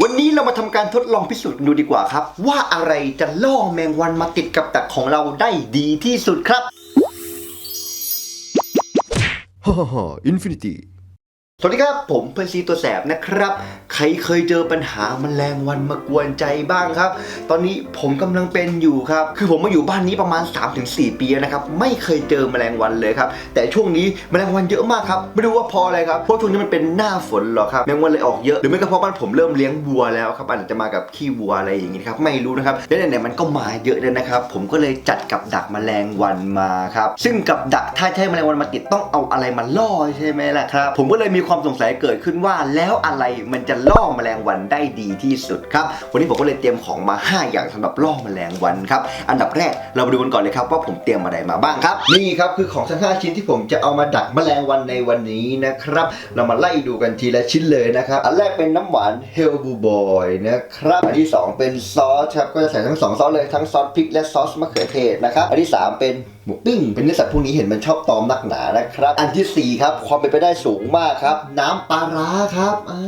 วันนี้เรามาทำการทดลองพิสูจน์ดูดีกว่าครับ ว่าอะไรจะล่อแมงวันมาติดกับดักของเราได้ดีที่สุดครับฮ่าฮ่าฮ่าอินฟินิตี้ สวัสดีครับ ผมเพื่อนซีตัวแสบนะครับ ใครเคยเจอปัญหาแมลงวันมากวนใจบ้างครับ ตอนนี้ผมกำลังเป็นอยู่ครับ คือผมมาอยู่บ้านนี้ประมาณ 3-4 ปีแล้วนะครับ ไม่เคยเจอแมลงวันเลยครับ แต่ช่วงนี้แมลงวันเยอะมากครับ ไม่รู้ว่าเพราะอะไรครับ เพราะช่วงนี้มันเป็นหน้าฝนเหรอครับ แมลงวันเลยออกเยอะ หรือไม่ก็เพราะบ้านผมเริ่มเลี้ยงวัวแล้วครับ อาจจะมากับขี้วัวอะไรอย่างงี้นะครับ ไม่รู้นะครับ แล้วไหนๆมันก็มาเยอะเลยนะครับ ผมก็เลยจัดกับดักแมลงวันมาครับ ซึ่งกับดักถ้าใช้แมลงวันมาติดต้องเอาอะไรมาล่อใช่ไหมล่ะครับ ผมก็เลยมีความสงสัยเกิดขึ้นว่าแล้วอะไรมันจะล่อแมลงวันได้ดีที่สุดครับ วันนี้ผมก็เลยเตรียมของมา 5 อย่างสำหรับล่อแมลงวันครับ อันดับแรกเรามาดูกันก่อนเลยครับว่าผมเตรียมอะไรมาบ้างครับ นี่ครับคือของทั้ง5ชิ้นที่ผมจะเอามาดักแมลงวันในวันนี้นะครับ เรามาไล่ดูกันทีละชิ้นเลยนะครับ อันแรกเป็นน้ำหวานเฮลบูบอยนะครับ อันที่ 2 เป็นซอสครับ ก็จะใส่ทั้งสองซอสเลยทั้งซอสพริกและซอสมะเขือเทศนะครับ อันที่ 3 เป็นปิ้งเป็นเนื้อสัตว์พวกนี้เห็นมันชอบตอมนักหนานะครับ อันทีสี่4 ครับความเป็นไปได้สูงมากครับ น้ำปลาร้าครับอ่า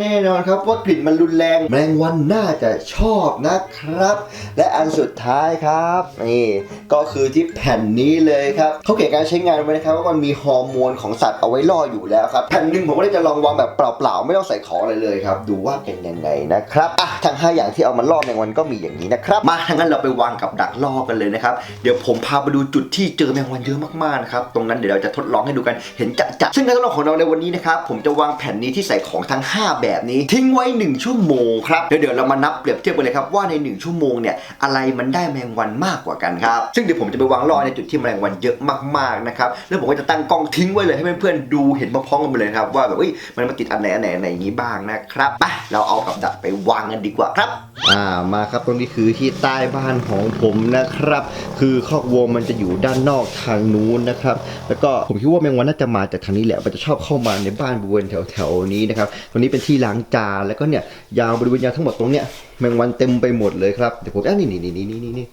แน่นอนครับว่ากลิ่นมันรุนแรงแมลงวันน่าจะชอบนะครับ และอันสุดท้ายครับนี่ก็คือที่แผ่นนี้เลยครับเขาเขียนการใช้งานไว้นะครับว่ามันมีฮอร์โมนของสัตว์เอาไว้ล่ออยู่แล้วครับแผ่นหนึ่งผมก็เลยจะลองวางแบบเปล่าๆไม่ต้องใส่ของอะไรเลยครับ ดูว่าเป็นยังไงนะครับอะ ทั้งห้าอย่างที่เอามาล่อแมงวันก็มีอย่างนี้นะครับมาทั้งนั้นเราไปวางกับดักล่อกันเลยนะครับเดี๋ยวผมพาไปดูจุดที่เจอแมงวันเยอะมากๆนะครับตรงนั้นเดี๋ยวเราจะทดลองให้ดูกันเห็นจะๆซึ่งการทดลองของเราในวันนี้นะครับผมจะวางแผ่นนี้ที่ใส่ของทั้ง 5 แบบนี้ ทิ้งไว้ 1 ชั่วโมงครับเดี๋ยวเดี๋ยวเรามานับเปรียบเทียบกันเลยครับว่าใน 1 ชั่วโมงเนี่ยอะไรมันได้แมงวันมากกว่ากันครับซึ่งเดี๋ยวผมจะไปวางล่อในจุดที่แมลงวันเยอะมากๆนะครับแล้วผมก็จะตั้งกล้องทิ้งไว้เลยให้เพื่อนๆดูเห็นพร้อมๆกันไปเลยครับว่าแบบเอ้ยมันมาติดอันไหนอันไหนอันไหนอย่างนี้บ้างนะครับไปเราเอากับดักไปวางกันดีกว่าครับ อ่ามาครับตรงนี้คือที่ใต้บ้านของผมนะครับ คือคอกวัวมันจะอยู่ด้านนอกทางนู้นนะครับ แล้วก็ผมคิดว่าแมงวันน่าจะมาจากทางนี้แหละมันจะชอบเข้ามาในบ้านบริเวณแถวๆนี้นะครับตรงนี้เป็นที่ล้างจานแล้วก็เนี่ยยาวบริเวณยาวทั้งหมดตรงเนี้ยแมงวันเต็มไปหมดเลยครับเดี๋ยวผมอะนี่นี่นี่นี่นี่นี่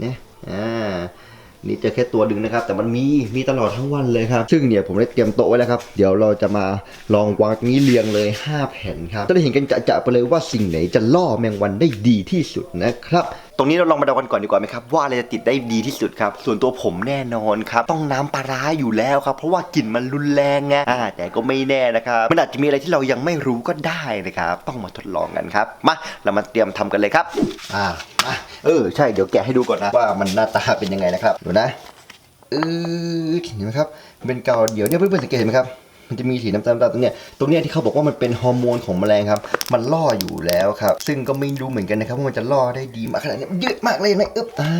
เนี่ยอ่า นี่จะแค่ตัวดึงนะครับ แต่มันมีมีตลอดทั้งวันเลยครับ ซึ่งเนี่ยผมได้เตรียมโต๊ะไว้แล้วครับ เดี๋ยวเราจะมาลองวางตรงนี้เรียงเลย 5 แผ่นครับจะได้เห็นกันจะๆไปเลยว่าสิ่งไหนจะล่อแมงวันได้ดีที่สุดนะครับ ตรงนี้เราลองมาเดากันก่อนดีกว่าไหมครับว่าอะไรจะติดได้ดีที่สุดครับ ส่วนตัวผมแน่นอนครับ ต้องน้ำปลาร้าอยู่แล้วครับ เพราะว่ากลิ่นมันรุนแรงไงอ่าแต่ก็ไม่แน่นะครับ มันอาจจะมีอะไรที่เรายังไม่รู้ก็ได้นะครับ ต้องมาทดลองกันครับ มาเรามาเตรียมทำกันเลยครับ อ่ามาเออใช่เดี๋ยวแกะให้ดูก่อนนะว่ามันหน้าตาเป็นยังไงนะครับดูนะเออเห็นไหมครับเป็นเกาเดี๋ยวเนี่ยเพื่อนๆสังเกตเห็นไหมครับ มันจะมีสีน้ำตาลๆตรงเนี้ยตรงเนี้ยที่เขาบอกว่ามันเป็นฮอร์โมนของแมลงครับ มันล่ออยู่แล้วครับ ซึ่งก็ไม่รู้เหมือนกันนะครับว่ามันจะล่อได้ดีมากขนาดนี้เยอะมากเลยนไหมอึ๊บอ่า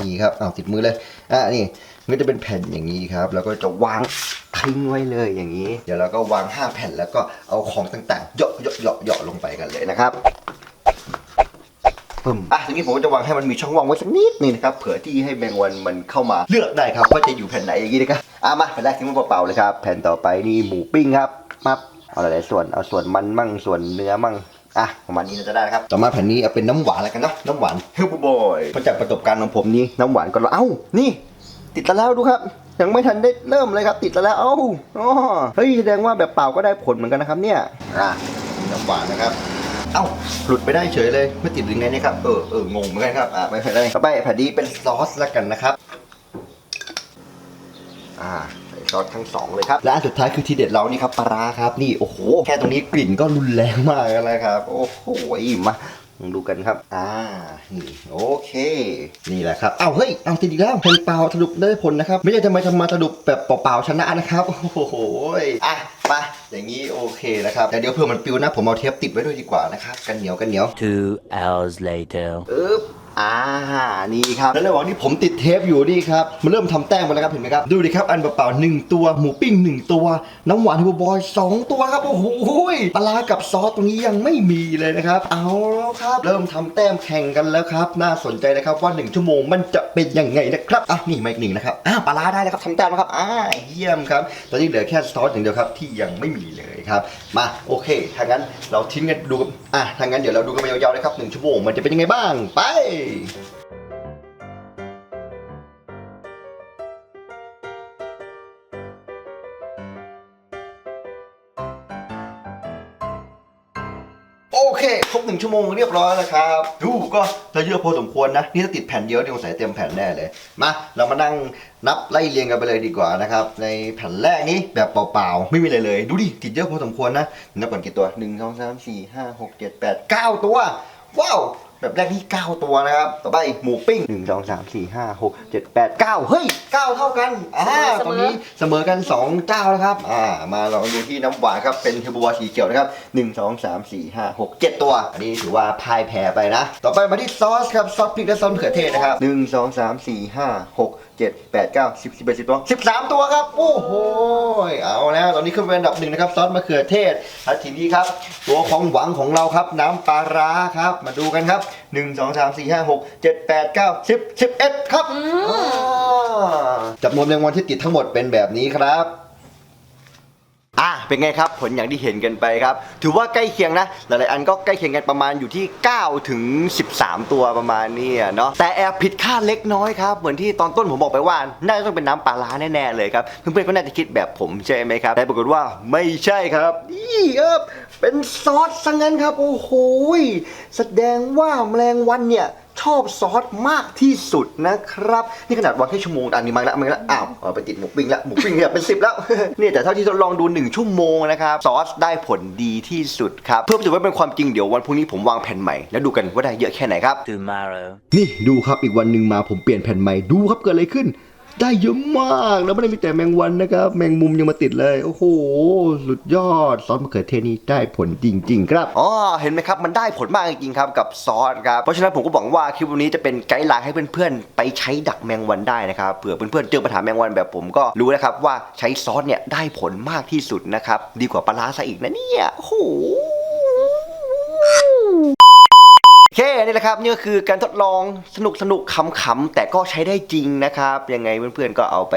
นี่ครับเอาติดมือเลยอ่านี่มันจะเป็นแผ่นอย่างนี้ครับ แล้วก็จะวางทิ้งไว้เลยอย่างนี้ เดี๋ยวเราก็วาง 5 แผ่นแล้วก็เอาของต่างๆเหยาะเหยาะเหยาะเหยาะลงไปกันเลยนะครับ ปึ้มอะทีนี้ผมก็จะวางให้มันมีช่องว่างไว้สักนิดนึงนะครับเผื่อที่ให้แมงวันมันเข้ามาเลือกได้ครับว่าจะอยู่แผ่นไหนอย่างนี้นะครับอะมาแผ่นแรกทิ้งไว้เปล่าๆเลยครับแผ่นต่อไปนี่หมูปิ้งครับมาเอาหลายๆส่วนเอาส่วนมันมั่งส่วนเนื้อมั่งอะประมาณนี้น่าจะได้นะครับต่อมาแผ่นนี้เอาเป็นน้ำหวานแล้วกันเนาะน้ำหวานเฮลบบอยมาจากประสบการณ์ของผมนี่น้ำหวานก็เอ้านี่ ติดแล้วดูครับ ยังไม่ทันได้เริ่มเลยครับ ติดแล้วเอ้าอ๋อเฮ้ยแสดงว่าแบบเปล่าก็ได้ผลเหมือนกันนะครับเนี่ยอะน้ำหวานนะครับ เอ้าหลุดไปได้เฉยเลยไม่ติดหรือไงเนี่ยครับเออเอองงเหมือนกันครับอ่าไม่เป็นไรต่อไปแผ่นนี้เป็นซอสแล้วกันนะครับอ่าใส่ซอสทั้งสองเลยครับและอันสุดท้ายคือทีเด็ดเรานี่ครับปลาร้าครับนี่โอ้โหแค่ตรงนี้กลิ่นก็รุนแรงมากแล้วครับ โอ้โหมา ลองดูกันครับ อ่า นี่ โอเค นี่แหละครับ เอ้าเฮ้ย เอาติดอีกแล้วเพลงเปล่าสรุปได้ผลนะครับ ไม่ใช่ทำไมทำมาสรุปแบบเปล่าๆชนะนะครับ โอ้โห อะมาอย่างนี้โอเคนะครับ แต่เดี๋ยวเผื่อมันปิวนะ ผมเอาเทปติดไว้ด้วยดีกว่านะครับ กันเหนียวกันเหนียว Two hours later. อึ๊บ อ่านี่ครับ แล้วระหว่างที่ผมติดเทปอยู่นี่ครับ มันเริ่มทำแต้มมาแล้วครับเห็นไหมครับ ดูดิครับ อันเปล่าๆหนึ่งตัว หมูปิ้งหนึ่งตัว น้ำหวานฮิวบอยสองตัวครับ โอ้โหปลาร้ากับซอสตรงนี้ยังไม่มีเลยนะครับ เอาแล้วครับ เริ่มทำแต้มแข่งกันแล้วครับ น่าสนใจนะครับว่าหนึ่งชั่วโมงมันจะเป็นยังไงนะครับอะนี่มาอีกหนึ่งนะครับอ่าปลาร้าได้แล้วครับทำแต้มแล้วครับอ่าเยี่ยมครับ ตอนนี้เหลือแค่ซอสอย่างเดียวครับที่ยังไม่มีเลย ครับ มาโอเคถ้างั้นเราทิ้งกันดูอะถ้างั้นเดี๋ยวเราดูกันไปยาวๆเลยครับหนึ่งชั่วโมงมันจะเป็นยังไงบ้างไป โอเคครบหนึ่งชั่วโมงเรียบร้อยแล้วครับดูก็ระเยอะพอสมควรนะ นี่ถ้าติดแผ่นเดียวนี่คงใส่เต็มแผ่นแน่เลยมาเรามานั่งนับไล่เรียงกันไปเลยดีกว่านะครับในแผ่นแรกนี้แบบเปล่าๆไม่มีอะไรเลย ดูดิติดเยอะพอสมควรนะนับก่อนกี่ตัวหนึ่งสองสามสี่ห้าหกเจ็ดแปดเก้าตัวว้าว แบบแรกที่9 ตัวนะครับ ต่อไปหมูปิ้ง 1 2 3 4 5 6 7 8 9 เฮ้ย 9 เท่ากัน อ่าเสมอตรงนี้เสมอกัน2เจ้านะครับ อ่า มาลองดูที่น้ำหวานครับ เป็นเทอร์โบวาสีเขียวนะครับ 1 2 3 4 5 6 7 ตัว อันนี้ถือว่าพ่ายแพ้ไปนะ ต่อไปมาที่ซอสครับ ซอสพริกและซอสมะเขือเทศนะครับ 1 2 3 4 5 6 7 8 9 10 11 10ตัว13ตัวครับ โอ้โห เอาแล้ว ตอนนี้ขึ้นเป็นอันดับหนึ่งนะครับ ซอสมะเขือเทศแล้วทีนี้ครับ ตัวของหวังของเราครับ น้ำปลาร้าครับ มาดูกันครับ1 2 3 4 5 6 7 8 9 10 11ครับอ่าจำนวนแมงวันที่ติดทั้งหมดเป็นแบบนี้ครับ อะเป็นไงครับผลอย่างที่เห็นกันไปครับ ถือว่าใกล้เคียงนะ หลายๆอันก็ใกล้เคียงกันประมาณอยู่ที่ 9 ถึง 13 ตัวประมาณนี้เนาะแต่แอบผิดคาดเล็กน้อยครับ เหมือนที่ตอนต้นผมบอกไปว่า น่าจะต้องเป็นน้ำปลาร้าแน่ๆเลยครับ เพื่อนๆก็น่าจะคิดแบบผมใช่ไหมครับ แต่ปรากฏว่าไม่ใช่ครับนี่ครับเป็นซอสซะงั้นครับ โอ้โหแสดงว่าแมลงวันเนี่ย ชอบซอสมากที่สุดนะครับ นี่ขนาดวางแค่ชั่วโมงอันนี้มาแล้วมาแล้วอ้าวเอาไปติดหมูปิ้งแล้วหมูปิ้งเนี่ยเป็นสิบแล้วเนี่ยแต่เท่าที่ทดลองดู 1 ชั่วโมงนะครับซอสได้ผลดีที่สุดครับเพื่อพิสูจน์ว่าเป็นความจริงเดี๋ยววันพรุ่งนี้ผมวางแผ่นใหม่แล้วดูกันว่าได้เยอะแค่ไหนครับ Tomorrow. นี่ดูครับอีกวันหนึ่งมาผมเปลี่ยนแผ่นใหม่ดูครับเกิดอะไรขึ้น ได้เยอะมากแล้วไม่ได้มีแต่แมงวันนะครับ แมงมุมยังมาติดเลย โอ้โห สุดยอด ซอสมะเขือเทศนี่ได้ผลจริง ๆ ครับ อ๋อ เห็นไหมครับ มันได้ผลมากจริงๆครับกับซอสครับ เพราะฉะนั้นผมก็หวังว่าคลิปวันนี้จะเป็นไกด์ไลน์ให้เพื่อนๆ ไปใช้ดักแมงวันได้นะครับ เผื่อเพื่อนๆเจอปัญหาแมงวันแบบผมก็รู้นะครับว่าใช้ซอสเนี่ยได้ผลมากที่สุดนะครับ ดีกว่าปลาร้าซะอีกนะเนี่ย โอ้โห โอเคนี่แหละครับนี่ก็คือการทดลองสนุกสนุกขำๆแต่ก็ใช้ได้จริงนะครับ ยังไงเพื่อนๆก็เอาไป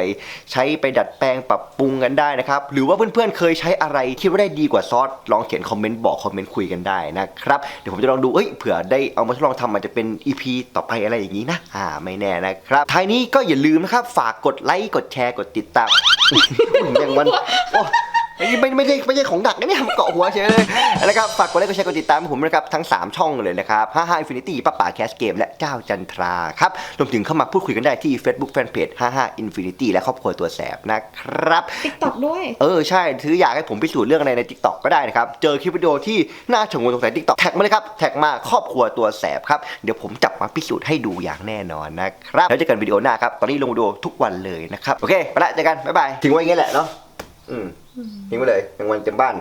ใช้ไปดัดแปลงปรับปรุงกันได้นะครับ หรือว่าเพื่อนๆเคยใช้อะไรคิดว่าได้ดีกว่าซอสลองเขียนคอมเมนต์บอกคอมเมนต์คุยกันได้นะครับ เดี๋ยวผมจะลองดูเอ้ยเผื่อได้เอามาทดลองทำมันจะเป็น EP ต่อไปอะไรอย่างนี้นะอ่าไม่แน่นะครับท้ายนี้ก็อย่าลืมนะครับ ฝากกดไลค์กดแชร์กดติดตามอย่างวันโอ้ ไม่ไม่ไม่ใช่ไม่ใช่ของดักนะเนี่ยมันเกาะหัวเฉยเลยนะครับฝากกดไลค์กดแชร์กดติดตามผมนะครับทั้ง 3 ช่องเลยนะครับ55 Infinity ป้าป่าแคสเกมและเจ้าจันทราครับรวมถึงเข้ามาพูดคุยกันได้ที่ Facebook Fanpage 55 Infinity และครอบครัวตัวแสบนะครับติ๊กต็อกด้วย เออใช่ถืออยากให้ผมพิสูจน์เรื่องอะไรใน Tik t o อกก็ได้นะครับเจอคลิปวิดีโอที่น่าชงนสงสัย Tik t o อกแท็กมาเลยครับแท็กมาครอบครัวตัวแสบครับเดี๋ยวผมจับมาพิสูจน์ให้ดูอย่างแน่นอนนะครับแล้วเจอกันวิดีโอหน้าครับตอนนี้ลงวิดีโอทุกวันเลยนะครับโอเคไปละเจอกันบ๊ายบายทิ้งไว้อย่างงี้แหละเนาะอืม ทิ้งไปเลยยังวันเต็มบ้าน